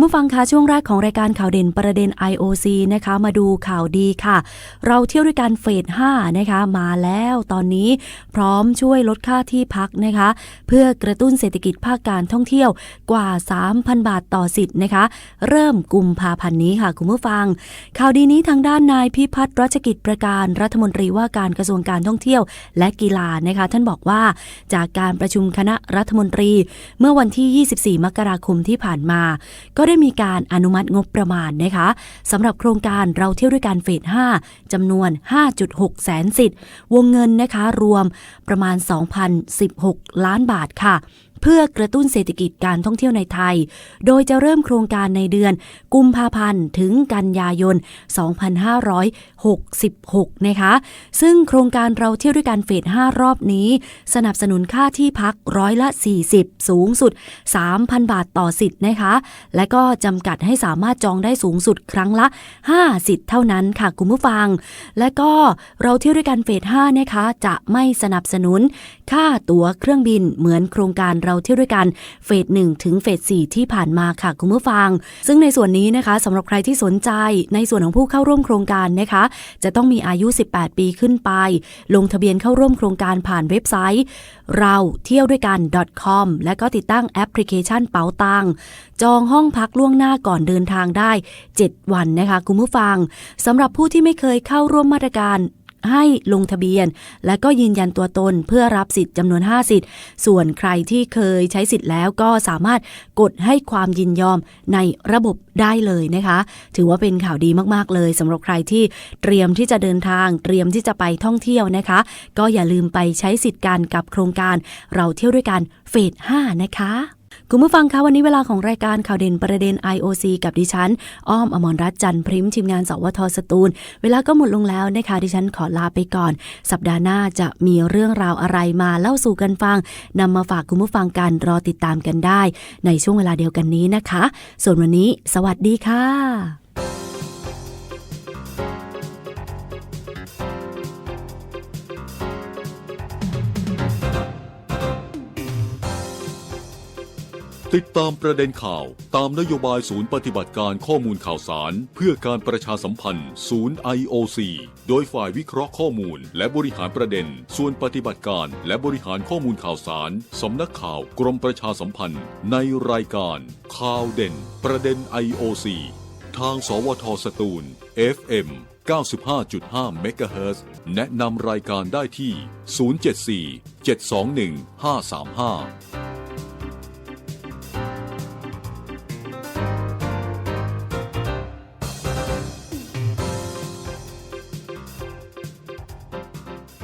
คุณผู้ฟังคะช่วงแรกของรายการข่าวเด่นประเด็น IOC นะคะมาดูข่าวดีค่ะ เราเที่ยวด้วยกันเฟส 5 นะคะมาแล้วตอนนี้พร้อมช่วยลดค่าที่พักนะคะ เพื่อกระตุ้นเศรษฐกิจภาคการท่องเที่ยวกว่า 3,000 บาทต่อสิทธิ์นะคะ เริ่มกุมภาพันธ์นี้ค่ะ คุณผู้ฟัง ข่าวดีนี้ทางด้านนายพิพัฒน์รัชกิจประการรัฐมนตรีว่าการกระทรวงการท่องเที่ยวและกีฬานะคะ ท่านบอกว่าจากการประชุมคณะรัฐมนตรี เมื่อวันที่ 24 มกราคมที่ผ่านมาก็ได้มีการอนุมัติงบประมาณนะคะสำหรับโครงการเราเที่ยวด้วยกันเฟส 5จำนวน 5.6 แสนสิทธิ์ วงเงินนะคะรวมประมาณ 2,016 ล้านบาทค่ะ เพื่อกระตุ้นเศรษฐกิจการท่องเที่ยวในไทย โดยจะเริ่มโครงการในเดือน กุมภาพันธ์ถึงกันยายน 2566 นะคะ ซึ่งโครงการเราเที่ยวด้วยกันเฟส 5 รอบนี้ สนับสนุนค่าที่พักร้อยละ 40 สูงสุด 3,000 บาทต่อสิทธิ์นะคะ และก็จำกัดให้สามารถจองได้สูงสุดครั้งละ 5 สิทธิ์เท่านั้นค่ะคุณผู้ฟัง และก็เราเที่ยวด้วยกันเฟส 5 นะคะ จะไม่สนับสนุนค่าตั๋วเครื่องบินเหมือนโครงการเราเที่ยวด้วยกันเฟส1ถึงเฟส4ที่ผ่านมาค่ะคุณผู้ฟัง ซึ่งในส่วนนี้นะคะสำหรับใครที่สนใจในส่วนของผู้เข้าร่วมโครงการนะคะ จะต้องมีอายุ 18 ปีขึ้นไป ลงทะเบียนเข้าร่วมโครงการผ่านเว็บไซต์ เราเที่ยวด้วยกัน .com และก็ติดตั้งแอปพลิเคชันเป๋าตังจองห้องพักล่วงหน้าก่อนเดินทางได้ 7 วันนะคะคุณผู้ฟังสำหรับผู้ที่ไม่เคยเข้าร่วมมาตรการ ให้ลงทะเบียน และก็ยืนยันตัวตนเพื่อรับสิทธิ์จำนวน 5 สิทธิ์ ส่วนใครที่เคยใช้สิทธิ์แล้วก็สามารถกดให้ความยินยอมในระบบได้เลยนะคะ ถือว่าเป็นข่าวดีมากๆเลยสำหรับใครที่เตรียมที่จะเดินทาง เตรียมที่จะไปท่องเที่ยวนะคะ ก็อย่าลืมไปใช้สิทธิ์กันกับโครงการเราเที่ยวด้วยกันเฟส5นะคะ คุณผู้ฟังคะวันนี้เวลาของรายการข่าวเด่นประเด็น IOC กับดิฉัน อ้อมอมรรัตน์จันทร์พริมทีมงานสวทสตูล เวลาก็หมดลงแล้วนะคะดิฉันขอลาไปก่อน สัปดาห์หน้าจะมีเรื่องราวอะไรมาเล่าสู่กันฟังนำมาฝากคุณผู้ฟังกันรอติดตามกันได้ ในช่วงเวลาเดียวกันนี้นะคะ ส่วนวันนี้ สวัสดีค่ะ ติดตามประเด็นข่าวตามนโยบายศูนย์ปฏิบัติการข้อมูลข่าวสาร เพื่อการประชาสัมพันธ์ ศูนย์ IOC โดยฝ่ายวิเคราะห์ข้อมูล และบริหารประเด็น ส่วนปฏิบัติการ และบริหารข้อมูลข่าวสาร สำนักข่าวกรมประชาสัมพันธ์ ในรายการ ข่าวเด่น ประเด็น IOC ทาง สวทสตูล FM 95.5เมกะเฮิรตแนะนำรายการได้ที่ 074 721 535